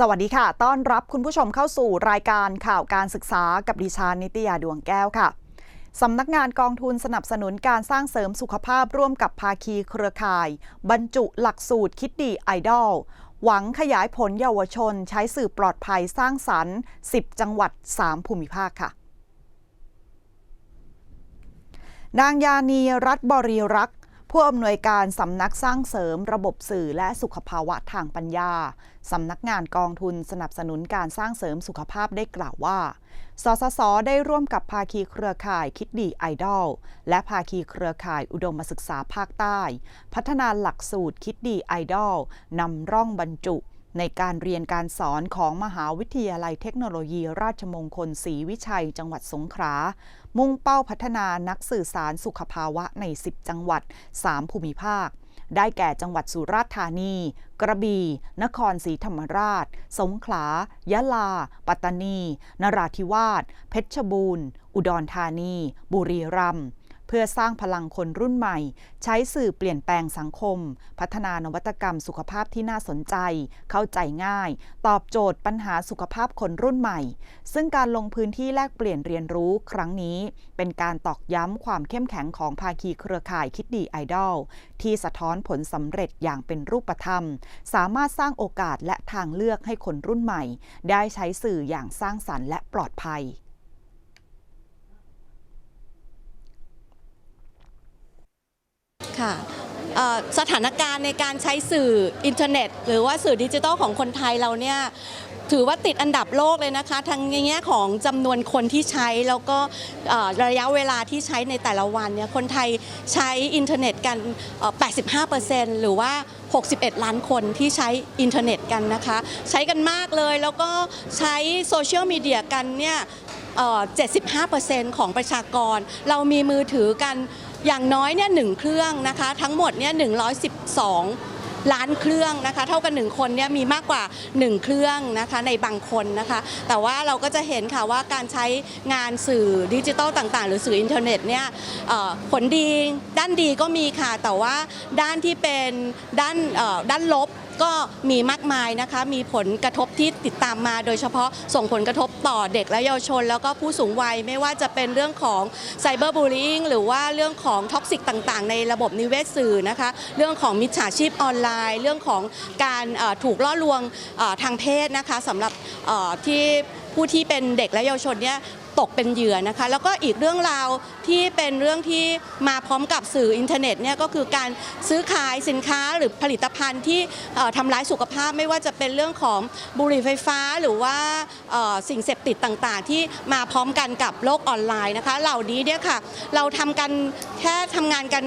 สวัสดีค่ะ ต้อนรับคุณผู้ชมเข้าสู่รายการข่าวการศึกษากับดิฉันนิตยาดวงแก้วค่ะ สำนักงานกองทุนสนับสนุนการสร้างเสริมสุขภาพร่วมกับภาคีเครือข่าย บรรจุหลักสูตรคิดดีไอดอล หวังขยายผลเยาวชนใช้สื่อปลอดภัยสร้างสรรค์ 10 จังหวัด 3 ภูมิภาคค่ะนางยานีรัฐบริรักษ์ ผู้อำนวยการสำนักสร้างเสริมระบบสื่อและสุขภาวะทางปัญญา สำนักงานกองทุนสนับสนุนการสร้างเสริมสุขภาพได้กล่าวว่า สสส ได้ร่วมกับภาคีเครือข่ายคิดดีไอดอลและภาคีเครือข่ายอุดมศึกษาภาคใต้ พัฒนาหลักสูตรคิดดีไอดอลนำร่องบรรจุ ในการเรียนการสอนของมหาวิทยาลัยเทคโนโลยีราชมงคลศรีวิชัย จังหวัดสงขลา มุ่งเป้าพัฒนานักสื่อสารสุขภาวะใน 10 จังหวัด 3 ภูมิภาค ได้แก่จังหวัดสุราษฎร์ธานี กระบี่ นครศรีธรรมราช สงขลา ยะลา ปัตตานี นราธิวาส เพชรบูรณ์ อุดรธานี บุรีรัมย์ พื่อสร้างพลังคนรุ่นใหม่ ใช้สื่อเปลี่ยนแปลงสังคม พัฒนานวัตกรรมสุขภาพที่น่าสนใจ เข้าใจง่าย ตอบโจทย์ปัญหาสุขภาพคนรุ่นใหม่ ซึ่งการลงพื้นที่แลกเปลี่ยนเรียนรู้ครั้งนี้ เป็นการตอกย้ำความเข้มแข็งของภาคีเครือข่ายคิดดีไอดอลที่สะท้อนผลสำเร็จอย่างเป็นรูปธรรม สามารถสร้างโอกาสและทางเลือกให้คนรุ่นใหม่ ได้ใช้สื่ออย่างสร้างสรรค์และปลอดภัย ค่ะสถานการณ์ในการใช้สื่ออินเทอร์เน็ต หรือว่าสื่อดิจิทัลของคนไทยเราเนี่ยถือว่าติดอันดับโลกเลยนะคะ ทั้งในแง่ของจำนวนคนที่ใช้แล้วก็ระยะเวลาที่ใช้ในแต่ละวันเนี่ยคนไทยใช้อินเทอร์เน็ตกันเอ่อ85%หรือว่า 61 ล้านคนที่ใช้อินเทอร์เน็ตกันนะคะ ใช้กันมากเลยแล้วก็ใช้โซเชียลมีเดียกันเนี่ยเอ่อ75%ของประชากร เรามีมือถือกัน อย่างน้อยเนี่ยหนึ่งเครื่องนะคะ ทั้งหมดเนี่ย112ล้านเครื่องนะคะ เท่ากันหนึ่งคนเนี่ยมีมากกว่า 1 เครื่องนะคะในบางคนนะคะ แต่ว่าเราก็จะเห็นค่ะว่าการใช้งานสื่อดิจิตอลต่างๆ หรือสื่ออินเทอร์เน็ตเนี่ยผลดีด้านดีก็มีค่ะ แต่ว่าด้านที่เป็นด้านด้านลบ ก็มีมากมายนะคะ มีผลกระทบที่ติดตามมา โดยเฉพาะส่งผลกระทบต่อเด็กและเยาวชน แล้วก็ผู้สูงวัยไม่ว่าจะเป็นเรื่องของไซเบอร์บูลิงหรือว่าเรื่องของท็อกซิกต่างๆ ในระบบนิเวศสื่อนะคะ เรื่องของมิจฉาชีพออนไลน์ เรื่องของการถูกล่อลวงทางเพศนะคะสำหรับที่ผู้ที่เป็นเด็กและเยาวชนเนี่ย ตกเป็นเหยื่อนะคะ แล้วก็อีกเรื่องราวที่เป็นเรื่องที่มาพร้อมกับสื่ออินเทอร์เน็ตเนี่ยก็คือการซื้อขายสินค้าหรือผลิตภัณฑ์ที่ทำร้ายสุขภาพไม่ว่าจะเป็นเรื่องของบุหรี่ไฟฟ้าหรือว่าสิ่งเสพติดต่างๆ ที่มาพร้อมกันกับโลกออนไลน์นะคะ เหล่านี้เนี่ยค่ะเราทำกันแค่ทำงานกัน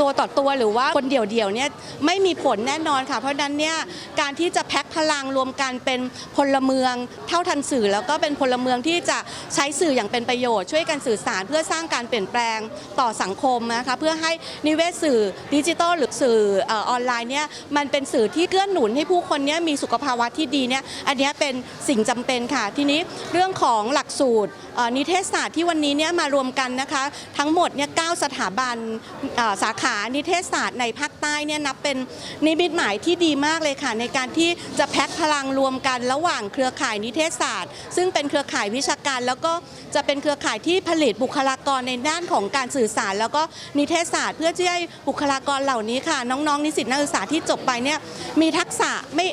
ตัวต่อตัวหรือว่าคนเดี่ยวๆเนี่ยไม่มีผลแน่นอนค่ะ เพราะฉะนั้นเนี่ยการที่จะแพ็คพลังรวมกันเป็นพลเมืองเท่าทันสื่อ แล้วก็เป็นพลเมืองที่จะใช้สื่ออย่างเป็นประโยชน์ ช่วยกันสื่อสารเพื่อสร้างการเปลี่ยนแปลงต่อสังคมนะคะเพื่อให้นิเวศสื่อดิจิทัลหรือสื่อออนไลน์เนี่ยมันเป็นสื่อที่เกื้อหนุนให้ผู้คนเนี่ยมีสุขภาวะที่ดีเนี่ยอันนี้เป็นสิ่งจำเป็นค่ะทีนี้เรื่องของหลักสูตร นิเทศศาสตร์ที่วันนี้เนี่ยมารวมกันนะคะทั้งหมดเนี่ยเก้าสถาบันสาขานิเทศศาสตร์ในภาคใต้เนี่ยนับเป็นนิมิตหมายที่ดีมากเลยค่ะ ในการที่จะแพ็คพลังรวมกันระหว่างเครือข่ายนิเทศศาสตร์ ซึ่งเป็นเครือข่ายวิชาการ แล้วก็จะเป็นเครือข่ายที่ผลิตบุคลากรในด้านของการสื่อสาร แล้วก็นิเทศศาสตร์ เพื่อที่ให้บุคลากรเหล่านี้ค่ะ น้องๆนิสิตนักศึกษาที่จบไปเนี่ยมีทักษะไม่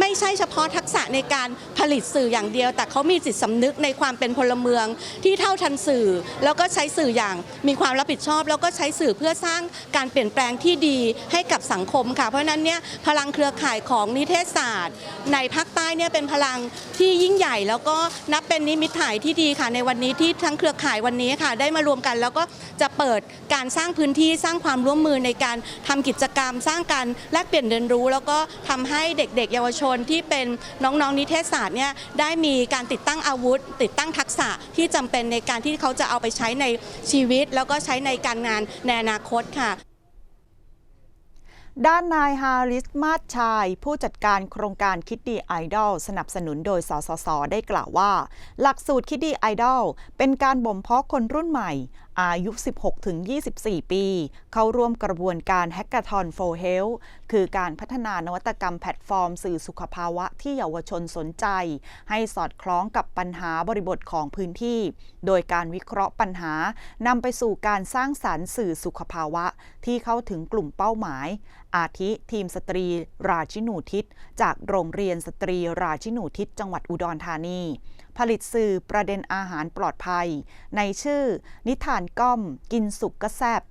ไม่ใช่เฉพาะทักษะในการผลิตสื่ออย่างเดียว แต่เขามีจิตสำนึกในความเป็นพลเมืองที่เท่าทันสื่อ แล้วก็ใช้สื่ออย่างมีความรับผิดชอบ แล้วก็ใช้สื่อเพื่อสร้างการเปลี่ยนแปลงที่ดีให้กับสังคมค่ะเพราะฉะนั้นเนี่ยพลังเครือข่ายของนิเทศศาสตร์ ในภาคใต้เนี่ยเป็นพลังที่ยิ่งใหญ่ แล้วก็นับเป็นนิมิตหมายที่ดีค่ะในวันนี้ที่ทั้งเครือข่ายวันนี้ค่ะ ได้มารวมกัน แล้วก็จะเปิดการสร้างพื้นที่สร้างความร่วมมือในการทำกิจกรรม สร้างการแลกเปลี่ยนเรียนรู้ แล้วก็ทำให้เด็กๆ เยาวชนที่เป็นน้องๆนิเทศศาสตร์เนี่ยได้มีการติดตั้งอาวุธ ติดตั้งทักษะที่จำเป็นในการที่เขาจะเอาไปใช้ในชีวิต แล้วก็ใช้ในการงานในอนาคตค่ะด้านนายฮาริสมาศชาย ผู้จัดการโครงการคิดดีไอดอลสนับสนุนโดยสสส ได้กล่าวว่า หลักสูตรคิดดีไอดอลเป็นการบ่มเพาะคนรุ่นใหม่อายุ 16-24 ปี เข้าร่วมกระบวนการ Hackathon for Health คือการพัฒนานวัตกรรมแพลตฟอร์ม สื่อสุขภาวะที่เยาวชนสนใจ ให้สอดคล้องกับปัญหาบริบทของพื้นที่ โดยการวิเคราะห์ปัญหานำไปสู่การสร้างสารรค์สื่อสุขภาวะที่เข้าถึงกลุ่มเป้าหมาย อาทิทีมสตรีราชินูทิศ จากโรงเรียนสตรีราชินูทิศจังหวัดอุดรธานี ผลิตสื่อประเด็นอาหารปลอดภัย ในชื่อ นิทานก้อม กินสุกก็แซบ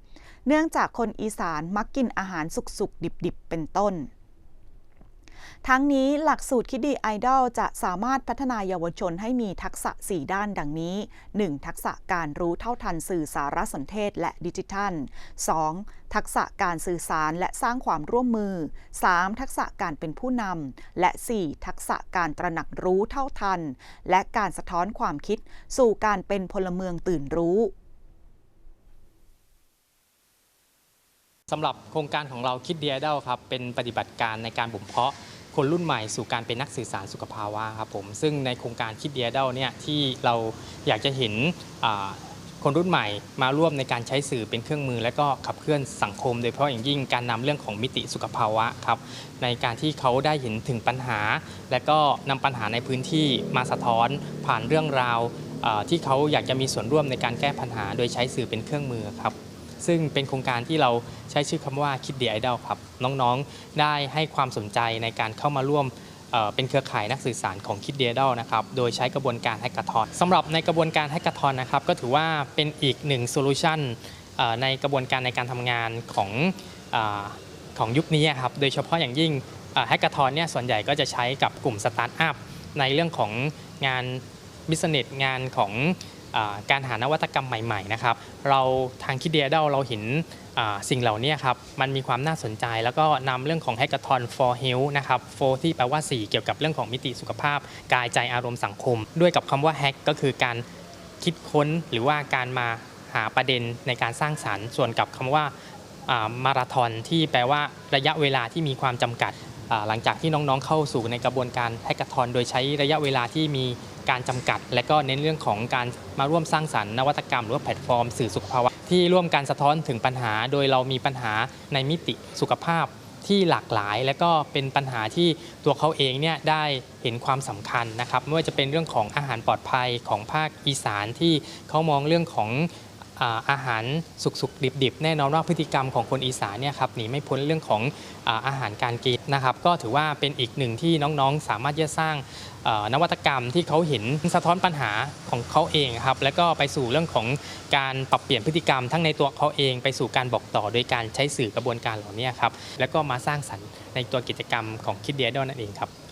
เนื่องจากคนอีสานมักกินอาหารสุกๆ ดิบๆ เป็นต้น ทั้งนี้หลักสูตรคิดดีไอดอลจะสามารถพัฒนายาวชนให้มีทักษะ 4 ด้านดังนี้ 1. ทักษะการรู้เท่าทันสื่อสารสนเทศและดิจิทัล 2. ทักษะการสื่อสารและสร้างความร่วมมือ 3. ทักษะการเป็นผู้นำ และ 4. ทักษะการตระหนักรู้เท่าทัน และการสะท้อนความคิด สู่การเป็นพลเมืองตื่นรู้ สำหรับโครงการของเราคิดเดียดครับเป็นปฏิบัติการในการบ่มเพาะคนรุ่นใหม่สู่การเป็นนักสื่อสารสุขภาวะครับผมซึ่งในโครงการคิดเดียดเนี่ยที่เราอยากจะเห็นคนรุ่นใหม่มาร่วมในการใช้สื่อเป็นเครื่องมือ และก็ขับเคลื่อนสังคม โดยเฉพาะอย่างยิ่งการนำเรื่องของมิติสุขภาวะครับในการที่เขาได้เห็นถึงปัญหา และก็นำปัญหาในพื้นที่มาสะท้อนผ่านเรื่องราวที่เขาอยากจะมีส่วนร่วมในการแก้ปัญหา โดยใช้สื่อเป็นเครื่องมือครับ ซึ่งเป็นโครงการที่เราใช้ชื่อคำว่าคิดดีไอดอลครับ น้องๆได้ให้ความสนใจในการเข้ามาร่วมเเป็นเครือข่ายนักสื่อสารของคิดดีไอดอลนะครับ โดยใช้กระบวนการแฮกเกอร์ทอนสำหรับในกระบวนการแฮกเกอร์ทอนนะครับ ก็ถือว่าเป็นอีกหนึ่งโซลูชันในกระบวนการในการทำงานของอของยุคนี้ครับ โดยเฉพาะอย่างยิ่งแฮกเกอร์ทอนเนี่ยส่วนใหญ่ก็จะใช้กับกลุ่มสตาร์ทอัพในเรื่องของงานบิสเนสงานของ การหานวัตกรรมใหม่ๆนะครับเราทางคิดเดียดเราเห็นสิ่งเหล่านี้ครับมันมีความน่าสนใจ แล้วก็นำเรื่องของ Hackathon for Health นะครับ for ที่แปลว่า 4 เกี่ยวกับเรื่องของมิติสุขภาพ กายใจอารมณ์สังคม ด้วยกับคำว่า hack ก็คือการคิดค้นหรือว่าการมาหาประเด็นในการสร้างสารรค์ ส่วนกับคำว่าอ่ามาราธอนที่แปลว่าระยะเวลาที่มีความจำกัด หลังจากที่น้องๆเข้าสู่ในกระบวนการแฮกเกอร์ทอนโดยใช้ระยะเวลาที่มี การจำกัด และก็เน้นเรื่องของการมาร่วมสร้างสรรค์นวัตกรรมหรือว่าแพลตฟอร์มสื่อสุขภาวะ ที่ร่วมการสะท้อนถึงปัญหา โดยเรามีปัญหาในมิติสุขภาพที่หลากหลาย และก็เป็นปัญหาที่ตัวเขาเองเนี่ยได้เห็นความสำคัญนะครับไม่ว่าจะเป็นเรื่องของอาหารปลอดภัยของภาคอีสานที่เขามองเรื่องของ อาหารสุกๆดิบๆ แน่นอนว่าพฤติกรรมของคนอีสานเนี่ยครับหนีไม่พ้นเรื่องของอาหารการกินนะครับ ก็ถือว่าเป็นอีกหนึ่งที่น้องๆ สามารถที่จะสร้างนวัตกรรมที่เขาเห็นสะท้อนปัญหาของเขาเองครับแล้วก็ไปสู่เรื่องของการปรับเปลี่ยนพฤติกรรมทั้งในตัวเขาเอง ไปสู่การบอกต่อโดยการใช้สื่อกระบวนการเหล่านี้ครับแล้วก็มาสร้างสรรค์ในตัวกิจกรรมของคิดเดียดนั่นเองครับ